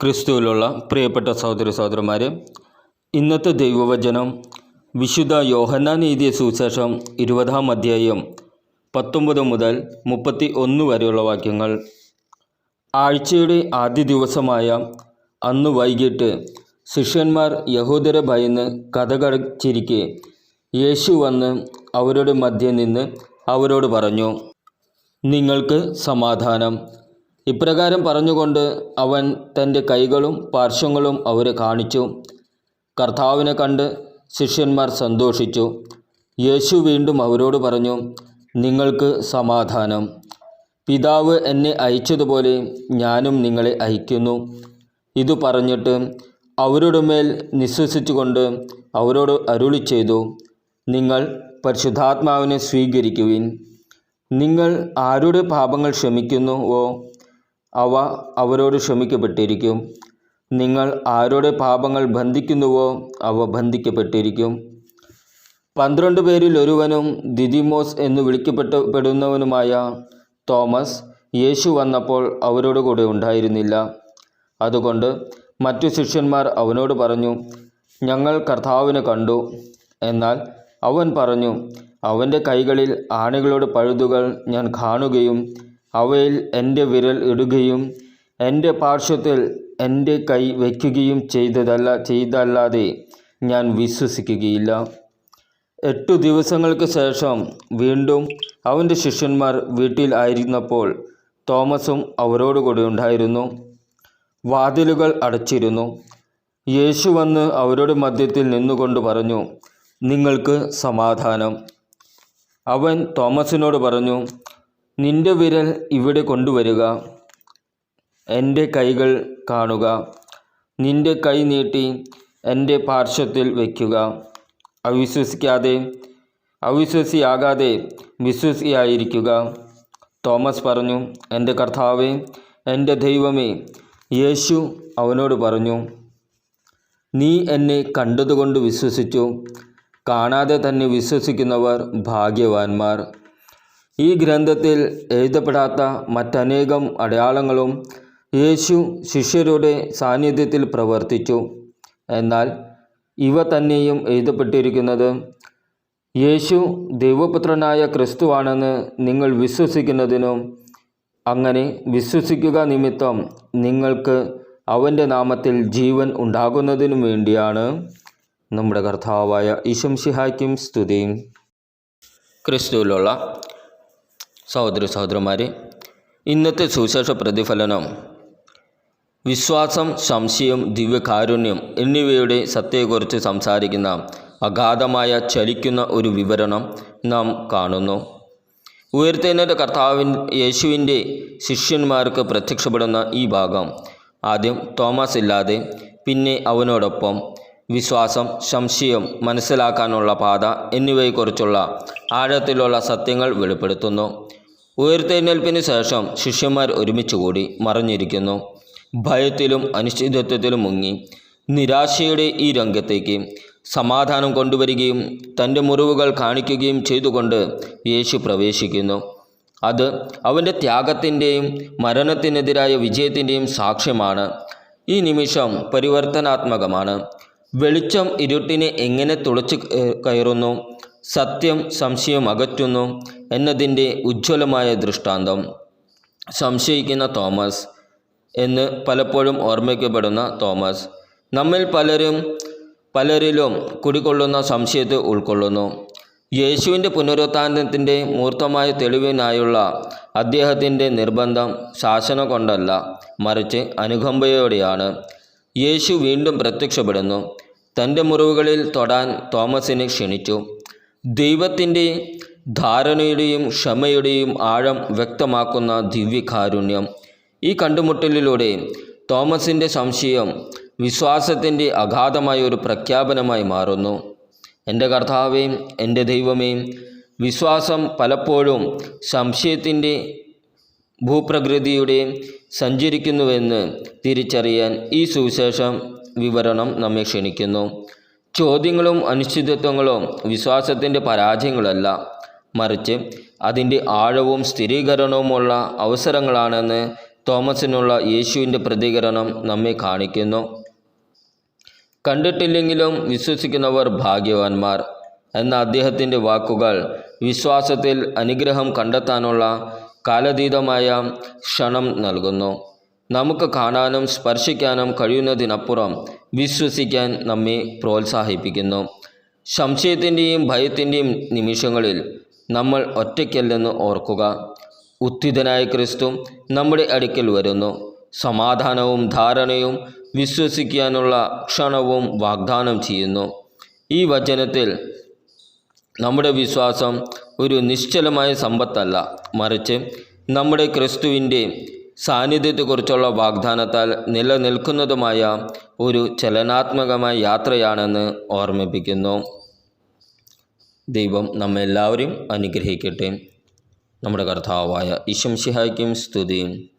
ക്രിസ്തുവിലുള്ള പ്രിയപ്പെട്ട സഹോദര സഹോദരന്മാരെ ഇന്നത്തെ ദൈവവചനം വിശുദ്ധ യോഹന്നാൻ എഴുതിയ സുവിശേഷം ഇരുപതാം അധ്യായം പത്തൊമ്പത് മുതൽ മുപ്പത്തി ഒന്ന് വരെയുള്ള വാക്യങ്ങൾ. ആഴ്ചയുടെ ആദ്യ ദിവസമായ അന്ന് വൈകിട്ട് ശിഷ്യന്മാർ യഹോദര ഭയന്ന് കഥകടച്ചിരിക്കെ യേശു വന്ന് അവരുടെ മധ്യേ നിന്ന് അവരോട് പറഞ്ഞു നിങ്ങൾക്ക് സമാധാനം ഇപ്രകാരം പറഞ്ഞുകൊണ്ട് അവൻ തന്റെ കൈകളും പാർശ്വങ്ങളും അവരെ കാണിച്ചു. കർത്താവിനെ കണ്ട് ശിഷ്യന്മാർ സന്തോഷിച്ചു. യേശു വീണ്ടും അവരോട് പറഞ്ഞു നിങ്ങൾക്ക് സമാധാനം. പിതാവ് എന്നെ അയച്ചതുപോലെ ഞാനും നിങ്ങളെ അയക്കുന്നു. ഇത് പറഞ്ഞിട്ട് അവരുടെ മേൽ നിശ്വസിച്ചുകൊണ്ട് അവരോട് അരുളി ചെയ്തു നിങ്ങൾ പരിശുദ്ധാത്മാവിനെ സ്വീകരിക്കുവിൻ. നിങ്ങൾ ആരുടെ പാപങ്ങൾ ക്ഷമിക്കുന്നുവോ? അവ അവരോട് ക്ഷമിക്കപ്പെട്ടിരിക്കും. നിങ്ങൾ ആരുടെ പാപങ്ങൾ ബന്ധിക്കുന്നുവോ അവ ബന്ധിക്കപ്പെട്ടിരിക്കും. പന്ത്രണ്ട് പേരിൽ ഒരുവനും ദിദിമോസ് എന്ന് വിളിക്കപ്പെട്ടപ്പെടുന്നവനുമായ തോമസ് യേശു വന്നപ്പോൾ അവരോട് കൂടെ ഉണ്ടായിരുന്നില്ല. അതുകൊണ്ട് മറ്റു ശിഷ്യന്മാർ അവനോട് പറഞ്ഞു ഞങ്ങൾ കർത്താവിനെ കണ്ടു. എന്നാൽ അവൻ പറഞ്ഞു അവന്റെ കൈകളിൽ ആണികളുടെ പഴുതുകൾ ഞാൻ കാണുകയും അവയിൽ എന്റെ വിരൽ ഇടുകയും എന്റെ പാർശ്വത്തിൽ എന്റെ കൈ വയ്ക്കുകയും ചെയ്തതല്ല ചെയ്തല്ലാതെ ഞാൻ വിശ്വസിക്കുകയില്ല. എട്ടു ദിവസങ്ങൾക്ക് ശേഷം വീണ്ടും അവന്റെ ശിഷ്യന്മാർ വീട്ടിൽ ആയിരുന്നപ്പോൾ തോമസും അവരോടുകൂടി ഉണ്ടായിരുന്നു. വാതിലുകൾ അടച്ചിരുന്നു. യേശു വന്ന് അവരുടെ മധ്യത്തിൽ നിന്നുകൊണ്ട് പറഞ്ഞു നിങ്ങൾക്ക് സമാധാനം. അവൻ തോമസിനോട് പറഞ്ഞു നിന്റെ വിരൽ ഇവിടെ കൊണ്ടുവരിക. എന്റെ കൈകൾ കാണുക. നിന്റെ കൈ നീട്ടി എന്റെ പാർശ്വത്തിൽ വയ്ക്കുക. അവിശ്വസിക്കാതെ അവിശ്വസിയാകാതെ വിശ്വസിയായിരിക്കുക. തോമസ് പറഞ്ഞു എന്റെ കർത്താവേ എന്റെ ദൈവമേ യേശു അവനോട് പറഞ്ഞു നീ എന്നെ കണ്ടതുകൊണ്ട് വിശ്വസിച്ചു. കാണാതെ തന്നെ വിശ്വസിക്കുന്നവർ ഭാഗ്യവാന്മാർ. ഈ ഗ്രന്ഥത്തിൽ എഴുതപ്പെടാത്ത മറ്റനേകം അടയാളങ്ങളും യേശു ശിഷ്യരുടെ സാന്നിധ്യത്തിൽ പ്രവർത്തിച്ചു. എന്നാൽ ഇവ തന്നെയും എഴുതപ്പെട്ടിരിക്കുന്നത് യേശു ദൈവപുത്രനായ ക്രിസ്തുവാണെന്ന് നിങ്ങൾ വിശ്വസിക്കുന്നതിനും അങ്ങനെ വിശ്വസിക്കുക നിമിത്തം നിങ്ങൾക്ക് അവന്റെ നാമത്തിൽ ജീവൻ ഉണ്ടാകുന്നതിനും വേണ്ടിയാണ്. നമ്മുടെ കർത്താവായ ഈശംഷിഹായ്ക്കും സ്തുതിയും. ക്രിസ്തുവിലുള്ള സഹോദര സഹോദരന്മാരെ ഇന്നത്തെ സുവിശേഷ പ്രതിഫലനം വിശ്വാസം സംശയം ദിവ്യകാരുണ്യം എന്നിവയുടെ സത്യയെക്കുറിച്ച് സംസാരിക്കുന്ന അഗാധമായ ചലിക്കുന്ന ഒരു വിവരണം നാം കാണുന്നു. ഉയർത്തെഴുന്നേറ്റ കർത്താവിൻ യേശുവിന്റെ ശിഷ്യന്മാർക്ക് പ്രത്യക്ഷപ്പെടുന്ന ഈ ഭാഗം. ആദ്യം തോമസ് ഇല്ലാതെ പിന്നെ അവനോടൊപ്പം വിശ്വാസം സംശയം മനസ്സിലാക്കാനുള്ള പാത എന്നിവയെക്കുറിച്ചുള്ള ആഴത്തിലുള്ള സത്യങ്ങൾ വെളിപ്പെടുത്തുന്നു. ഉയർത്തെഴുന്നേൽപ്പിന് ശേഷം ശിഷ്യന്മാർ ഒരുമിച്ച് കൂടി മറഞ്ഞിരിക്കുന്നു. ഭയത്തിലും അനിശ്ചിതത്വത്തിലും മുങ്ങി. നിരാശയുടെ ഈ രംഗത്തേക്ക് സമാധാനം കൊണ്ടുവരികയും തന്റെ മുറിവുകൾ കാണിക്കുകയും ചെയ്തുകൊണ്ട് യേശു പ്രവേശിക്കുന്നു. അത് അവന്റെ ത്യാഗത്തിന്റെയും മരണത്തിനെതിരായ വിജയത്തിന്റെയും സാക്ഷ്യമാണ്. ഈ നിമിഷം പരിവർത്തനാത്മകമാണ്. വെളിച്ചം ഇരുട്ടിനെ എങ്ങനെ തുളച്ചു കയറുന്നു? സത്യം സംശയം അകറ്റുന്നു എന്നതിന്റെ ഉജ്ജ്വലമായ ദൃഷ്ടാന്തം. സംശയിക്കുന്ന തോമസ് എന്ന് പലപ്പോഴും ഓർമ്മിക്കപ്പെടുന്ന തോമസ്. നമ്മിൽ പലരും പലരിലും കുടികൊള്ളുന്ന സംശയത്തെ ഉൾക്കൊള്ളുന്നു. യേശുവിന്റെ പുനരുത്ഥാനത്തിന്റെ മൂർത്തമായ തെളിവിനായുള്ള അദ്ദേഹത്തിന്റെ നിർബന്ധം ശാസന കൊണ്ടല്ല മറിച്ച് അനുകമ്പയോടെയാണ്. യേശു വീണ്ടും പ്രത്യക്ഷപ്പെടുന്നു. തന്റെ മുറിവുകളിൽ തൊടാൻ തോമസിനെ ക്ഷണിച്ചു. ദൈവത്തിന്റെ ധാരണയുടെയും ക്ഷമയുടെയും ആഴം വ്യക്തമാക്കുന്ന ദിവ്യകാരുണ്യം. ഈ കണ്ടുമുട്ടലിലൂടെ തോമസിന്റെ സംശയം വിശ്വാസത്തിന്റെ അഗാധമായ ഒരു പ്രഖ്യാപനമായി മാറുന്നു. എന്റെ കർത്താവേ എന്റെ ദൈവമേ വിശ്വാസം പലപ്പോഴും സംശയത്തിന്റെ ഭൂപ്രകൃതിയുടെ സഞ്ചരിക്കുന്നുവെന്ന് തിരിച്ചറിയാൻ ഈ സുവിശേഷം വിവരണം നമ്മെ ക്ഷണിക്കുന്നു. ചോദ്യങ്ങളും അനിശ്ചിതത്വങ്ങളും വിശ്വാസത്തിന്റെ പരാജയങ്ങളല്ല. മറിച്ച് അതിന്റെ ആഴവും സ്ഥിരീകരണവുമുള്ള അവസരങ്ങളാണെന്ന് തോമസിനുള്ള യേശുവിന്റെ പ്രതികരണം നമ്മെ കാണിക്കുന്നു. കണ്ടിട്ടില്ലെങ്കിലും വിശ്വസിക്കുന്നവർ ഭാഗ്യവാന്മാർ എന്ന അദ്ദേഹത്തിന്റെ വാക്കുകൾ വിശ്വാസത്തിൽ അനുഗ്രഹം കണ്ടെത്താനുള്ള കാലതീതമായ ക്ഷണം നൽകുന്നു. നമുക്ക് കാണാനും സ്പർശിക്കാനും കഴിയുന്നതിനപ്പുറം വിശ്വസിക്കാൻ നമ്മെ പ്രോത്സാഹിപ്പിക്കുന്നു. സംശയത്തിന്റെയും ഭയത്തിന്റെയും നിമിഷങ്ങളിൽ നമ്മൾ ഒറ്റയ്ക്കല്ലെന്ന് ഓർക്കുക. ഉത്തിതനായ ക്രിസ്തു നമ്മുടെ അടുക്കൽ വരുന്നു. സമാധാനവും ധാരണയും വിശ്വസിക്കാനുള്ള ക്ഷണവും വാഗ്ദാനം ചെയ്യുന്നു. ഈ വചനത്തിൽ നമ്മുടെ വിശ്വാസം ഒരു നിശ്ചലമായ സമ്പത്തല്ല. മറിച്ച് നമ്മുടെ ക്രിസ്തുവിന്റെ സാന്നിധ്യത്തെക്കുറിച്ചുള്ള വാഗ്ദാനത്താൽ നിലനിൽക്കുന്നതുമായ ഒരു ചലനാത്മകമായ യാത്രയാണെന്ന് ഓർമ്മിപ്പിക്കുന്നു. ദൈവം നമ്മെല്ലാവരെയും അനുഗ്രഹിക്കട്ടെ. നമ്മുടെ കർത്താവായ ഈശംഷിഹായ്ക്കും സ്തുതിയും.